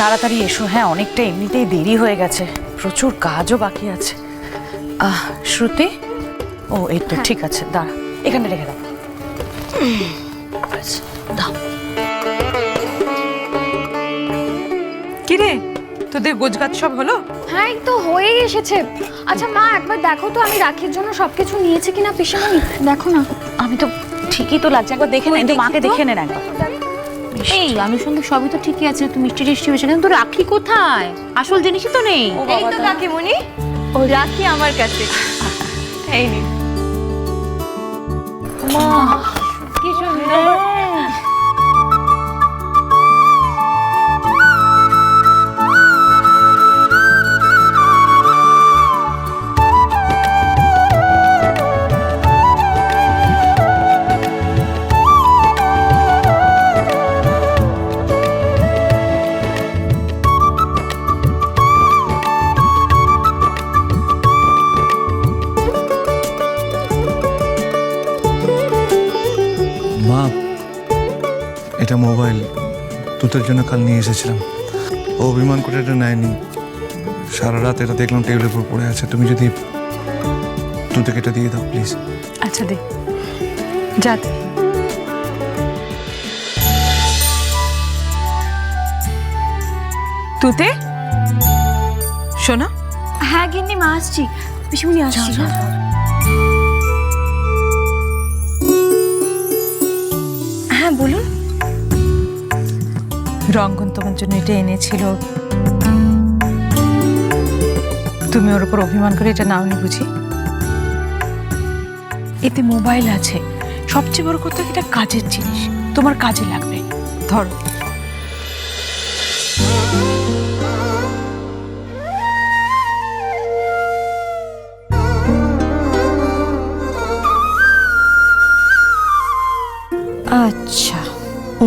তাড়াতাড়ি এসো। হ্যাঁ অনেকটা এমনিতেই দেরি হয়ে গেছে। প্রচুর কাজও বাকি আছে। আহ শ্রুতি? ও এই তো ঠিক আছে দাঁড়া। এখানে রেখে দাও। ব্যাস, দাও। কিরে তোদের গোজগাছ সব হলো? হ্যাঁ এই তো হয়েই এসেছে। আচ্ছা মা একবার দেখো তো আমি রাখির জন্য সবকিছু নিয়েছি কিনা পিসামণি। দেখো না আমি তো ঠিকই তো লাগছে একবার দেখে তো মাকে দেখে নেন একবার। এই আনুষঙ্গিক সবই তো ঠিকই আছে তুমি মিষ্টি টিষ্টি হয়েছে কিন্তু রাখি কোথায়? আসল জিনিসই তো নেই। এই তো কাকিমণি ও রাখি আমার কাছে। এই নে। তোদের জন্য কাল নিয়ে এসেছিলাম। ও অভিমান করে এটা নেয়নি। সারা রাত এটা দেখলাম টেবিলের উপর পড়ে আছে। তুমি যদি তোদেরকে এটা দিয়ে দাও প্লিজ আচ্ছা দে। যা দে। তুতে? শোনা। হ্যাঁ গিন্নি মা আসছি। পিসিমণি আসছি। হ্যাঁ বলুন। রঙ্গন তোমার জন্য এটা এনেছিল। তুমি ওর উপর অভিমান করে এটা নাওনি বুঝি? এতে মোবাইল আছে। সবচেয়ে বড় কথা এটা কাজের জিনিস। তোমার কাজে লাগবে। ধরো।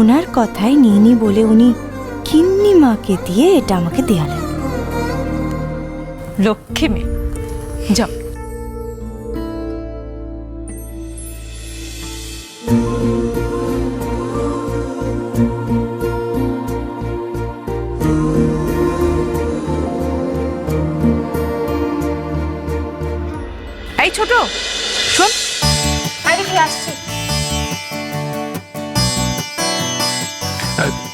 ওনার কথায় নিনি বলে উনি কিন্নি মাকে দিয়ে এটা আমাকে দেয়ালেন। লক্ষ্মী মেয়ে যাও। এই ছোট শোন। আরে কি আসছি?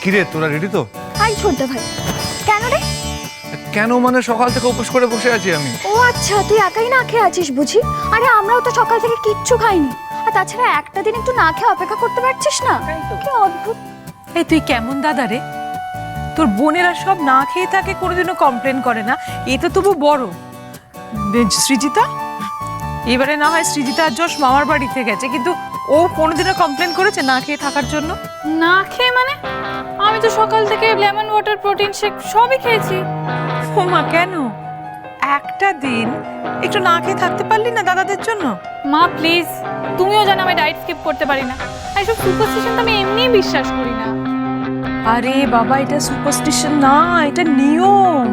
কিরে তোরা রেডি তো? আই ছোটদা ভাই কেন রে? কেন মানে সকাল থেকে উপোস করে বসে আছি আমি? ও আচ্ছা তুই একাই না খেয়ে আছিস বুঝি? আরে আমরাও তো সকাল থেকে কিচ্ছু খাইনি। আর তাছাড়া একটা দিন একটু না খেয়ে অপেক্ষা করতে পারছিস না? কি অদ্ভুত। এই তুই কেমন দাদা রে? তোর বোনেরা সব না খেয়ে থাকে কোনোদিনও কমপ্লেন করে না? এ তো তবু বড়। সৃজিতা? এবারে না হয় সৃজিতা আর যশ মামার বাড়িতে গেছে কিন্তু ও কোনোদিনও কমপ্লেন করেছে না খেয়ে থাকার জন্য? না খেয়ে মানে? আমি তো সকাল থেকে লেমন ওয়াটার প্রোটিন শেক সবই খেয়েছি। ও মা কেন? একটা দিন একটু না খেয়ে থাকতে পারলি না দাদাদের জন্য? মা প্লিজ তুমিও জানো আমি ডায়েট স্কিপ করতে পারি না। এসব সুপারস্টিশন তো আমি এমনিই বিশ্বাস করি না। আরে বাবা এটা সুপারস্টিশন না এটা নিয়ম।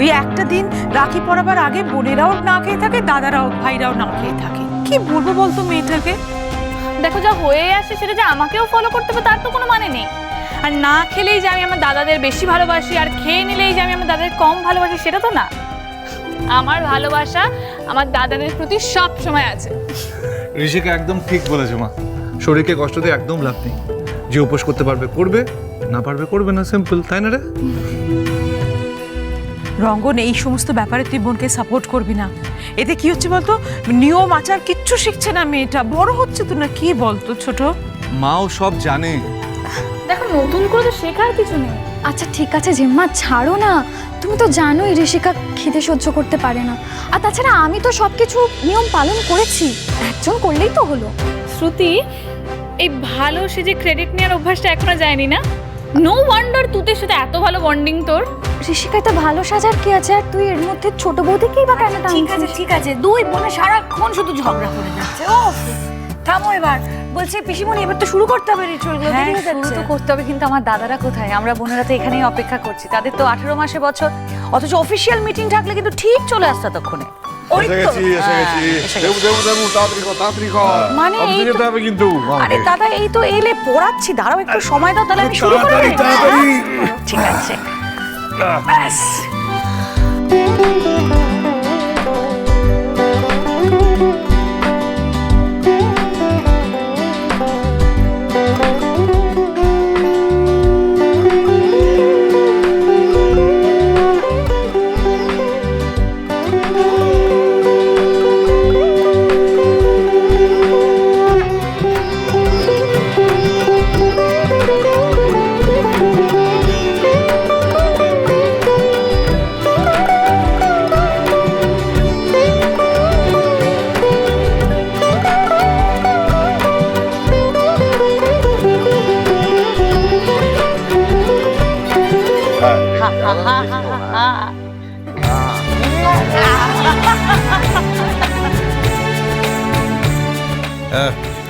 ওই একটা দিন রাখি পরাবার আগে বোনেরাও না খেয়ে থাকে দাদারাও ভাইরাও না খেয়ে থাকে। কি বলব বলতো মেয়েটাকে? দেখো যা হয়ে আসে সেটা যে আমাকেও ফলো করতে হবে, তার তো কোনো মানে নেই। আর না খেলেই যে আমি আমার দাদাদের বেশি ভালোবাসি, আর খেয়ে নিলেই যে আমি আমার দাদাদের কম ভালোবাসি, সেটা তো না। আমার ভালোবাসা আমার দাদাদের প্রতি সব সময় আছে। ঋষিকা একদম ঠিক বলেছে মা। শরীরকে কষ্ট দিয়ে একদম লাভ নেই। যে উপোস করতে পারবে, করবে, না পারবে, করবে না সিম্পল তাই না রে? রঙ্গন এই সমস্ত ব্যাপারে তুই বোনকে সাপোর্ট করবি না। এতে কি হচ্ছে বলতো? নিয়ম আচার কিচ্ছু শিখছে না মেয়েটা। বড় হচ্ছে তো না কি বলতো ছোট? মাও সব জানে। দেখো নতুন করে তো শেখার কিছু নেই। আচ্ছা ঠিক আছে জেম্মা ছাড়ো না। তুমি তো জানোই ঋষিকা খিদে সহ্য করতে পারে না। আর তাছাড়া আমি তো সবকিছু নিয়ম পালন করেছি। একজন করলেই তো হলো। শ্রুতি এই ভালো সে যে ক্রেডিট নেওয়ার অভ্যাসটা এখনও যায়নি না? নো ওয়ান্ডার তুতের সাথে এত ভালো বন্ডিং তোর। ঋষিকায় তো ভালো সাজার কি আছে? আর তুই এর মধ্যে ছোট বৌদিকেই বা কেন ঠিক আছে ঠিক আছে। দুই বোনে সারাক্ষণ শুধু ঝগড়া করে যাচ্ছে। ও থামো এবার। বলছে পিসিমণি এবার তো শুরু করতে হবে রিচুয়ালগুলো হ্যাঁ শুরু তো করতে হবে কিন্তু আমার দাদারা কোথায়? আমরা বোনেরা তো এখানেই অপেক্ষা করছি। তাদের তো আঠেরো মাসে বছর। অথচ অফিসিয়াল মিটিং থাকলে কিন্তু ঠিক চলে আসতো ওই এসে গেছি এসে গেছি। দেবু দেবু দেবু তাড়াতাড়ি কর তাড়াতাড়ি কর মানে এই যেতে হবে কিন্তু। আরে দাদা এই তো এলে পড়াচ্ছি দাঁড়াও একটু সময় দাও তাহলে আমি শুরু করে তাড়াতাড়ি। ঠিক আছে। ব্যাস।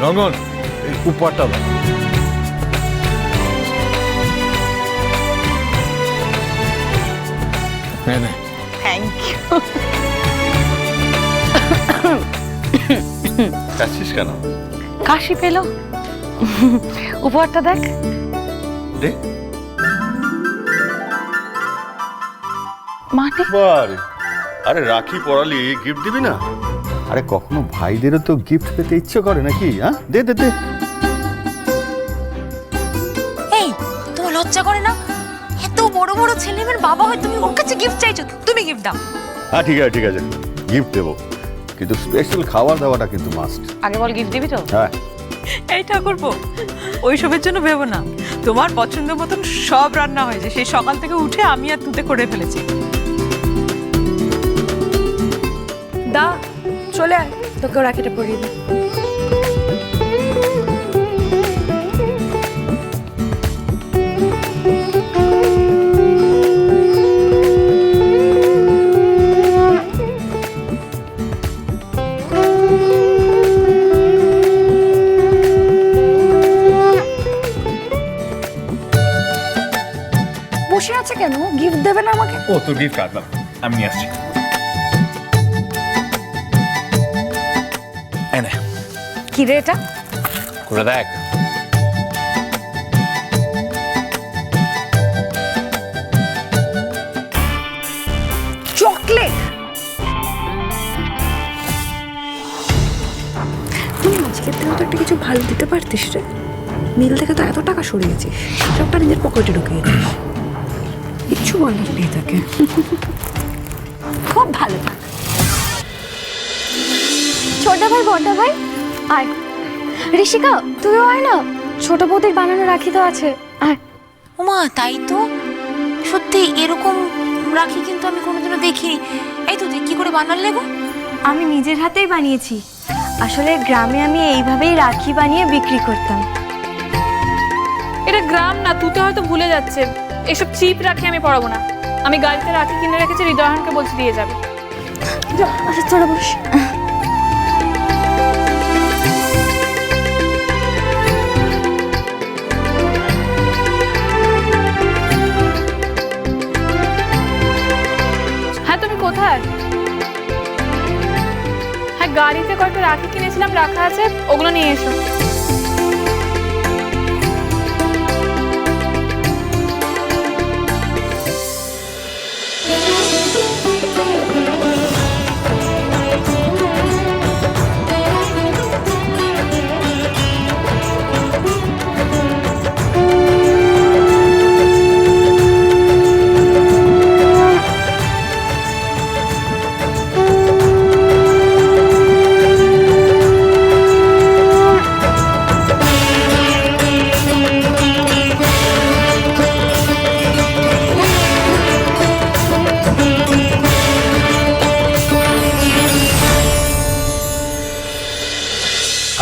রঙ্গন উপহারটা দাও থ্যাংক ইউ কাছিস কেন কাশি পেল উপহারটা দেখ. দে মানে আরে রাখি পড়ালি গিফট দিবি না? আরে কখনো ভাইদেরও তো গিফট পেতে ইচ্ছে করে নাকি হ্যাঁ দে দে দে। এই তোমার লজ্জা করে না? এত বড় বড় ছেলে মেয়ের বাবা হয় তুমি ওর কাছে গিফট চাইছো তুমি গিফট দাও। হ্যাঁ ঠিক আছে ঠিক আছে। গিফট দেবো। কিন্তু স্পেশাল খাবার দাওয়াটা কিন্তু মাস্ট আগে বল গিফট দিবি তো? হ্যাঁ। এই ঠাকুরপো ওইসবের জন্য ভেবো না। তোমার পছন্দ মতন সব রান্না হয়েছে সেই সকাল থেকে উঠে আমি আর তুতে করে ফেলেছি। দা চলে আয়, তোকে তোকেও রাখিটা পরিয়ে দিই। বসে আছে কেন? গিফট দেবে না আমাকে? ও, তোর গিফট কাটলাম আমি আসছি। এনে কি রে এটা? করে দেখ। চকলেট? তুই আজকের দিনে তো একটা কিছু ভালো দিতে পারতিস রে। মিল থেকে তো এত টাকা সরিয়েছিস সবটা নিজের পকেটে ঢুকিয়েছিস কিচ্ছু বলার নেই তাকে। খুব ভালো। ছোটা ভাই বড়টা ভাই। আয় ঋষিকা তুইও আয় না। ছোট বৌদির বানানো রাখি তো আছে। আয় ওমা তাই তো? সত্যি এরকম রাখি কিন্তু আমি কোনোদিনও দেখিনি। এই তো তুই কি করে বানালে গো। আমি নিজের হাতেই বানিয়েছি। আসলে গ্রামে আমি এইভাবেই রাখি বানিয়ে বিক্রি করতাম। এটা গ্রাম না তুতে হয়তো ভুলে যাচ্ছে এসব চিপ রাখি আমি পড়াবো না। আমি গাড়িতে রাখি কিনে রেখেছি হৃদয়হানকে বলছি দিয়ে যাবে। আচ্ছা তোরা বস। কোথায়? হ্যাঁ গাড়িতে কয়েকটা রাখি কিনেছিলাম রাখা আছে ওগুলো নিয়ে এসো।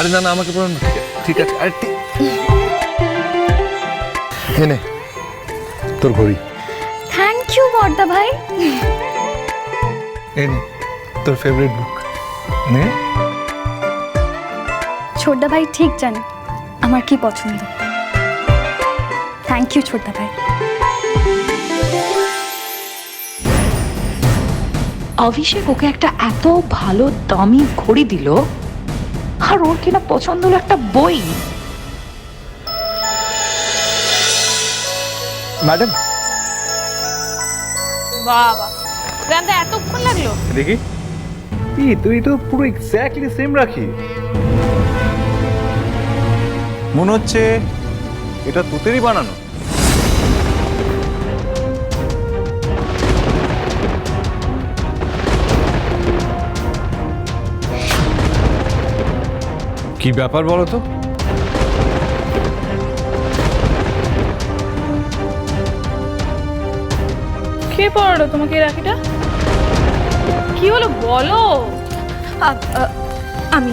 আরে না না আমাকে না। ঠিক আছে আরে ঠিক। হে নে তোর ঘড়ি। থ্যাংক ইউ বড়দা ভাই। এই নে তোর ফেভারিট বুক নে। ছোটদা ভাই ঠিক জানে আমার কি পছন্দ। থ্যাংক ইউ ছোটদা ভাই। অভিষেক ওকে একটা এত ভালো দামি ঘড়ি দিল। আর ওর কিনা পছন্দ হলো একটা বই। ম্যাডাম? বাবা জানতে এতক্ষণ লাগল? দেখি। কি তুই তো পুরো এক্স্যাক্টলি সেম রাখি। মনে হচ্ছে এটা তোদেরই বানানো। কি ব্যাপার বলো তো? কে পড়ালো তোমাকে এই রাখিটা? কি হলো বলো? আমি